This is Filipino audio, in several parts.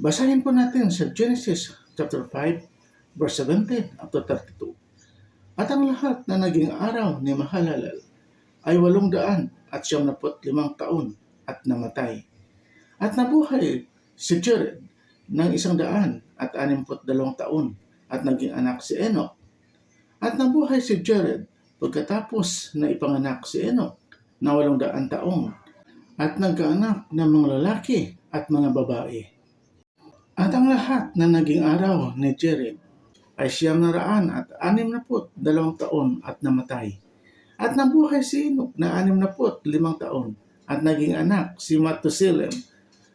Basahin po natin sa Genesis chapter 5, verse 17 up to 32. At ang lahat na naging araw ni Mahalalel ay walong daan at siyam naput limang taon at namatay. At nabuhay si Jared ng isang daan at animput dalawang taon at naging anak si Enoch. At nabuhay si Jared pagkatapos na ipanganak si Enoch na walong daan taong at nagkaanak ng mga lalaki at mga babae. At ang lahat na naging araw ni Jared ay siyam na raan at anim na put dalawang taon at namatay. At nabuhay si Enoch na anim na put limang taon at naging anak si Matusalem.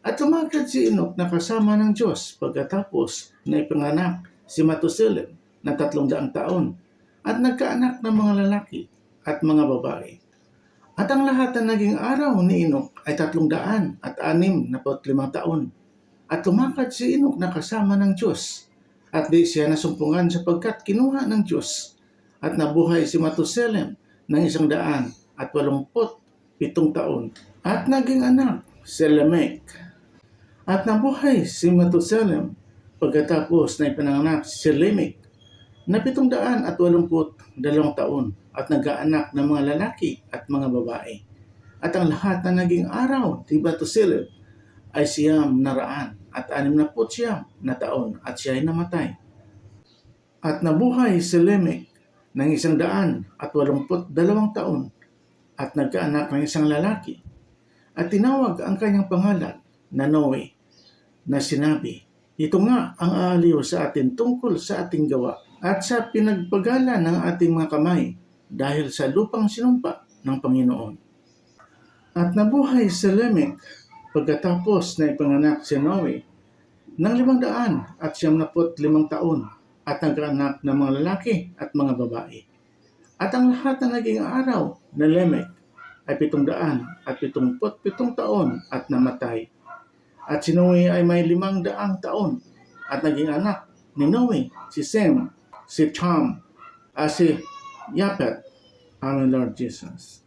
At lumakad si Enoch na kasama ng Diyos pagkatapos na ipanganak si Matusalem na tatlong daang taon at nagkaanak ng mga lalaki at mga babae. At ang lahat na naging araw ni Enoch ay tatlong daan at anim na limang taon. At lumakad si Enoch na kasama ng Diyos at di siya nasumpungan sapagkat kinuha ng Diyos at nabuhay si Matusalem ng isang daan at walumput pitong taon at naging anak si Lamech. At nabuhay si Matusalem pagkatapos na ipinanganak si Lamech na pitong daan at walumput dalawang taon at nagkaanak ng mga lalaki at mga babae. At ang lahat na naging araw ni Matusalem ay siyam na raan at anim na siyam na taon at siya ay namatay. At nabuhay si Lamech ng isang daan at walumput dalawang taon at nagkaanak ng isang lalaki. At tinawag ang kanyang pangalan na Noe na sinabi, Ito nga ang aaliw sa atin tungkol sa ating gawa at sa pinagpagala ng ating mga kamay dahil sa lupang sinumpa ng Panginoon. At nabuhay si Lamech pagkatapos na ipanganak si Noe ng limang daan at siyam naput limang taon at nagkaanak ng mga lalaki at mga babae. At ang lahat na naging araw na Lamech ay pitong daan at pitungput pitong taon at namatay. At si Noe ay may limang daang taon at naging anak ni Noe, si Sem, si Cham, at si Yapet, ang Lord Jesus.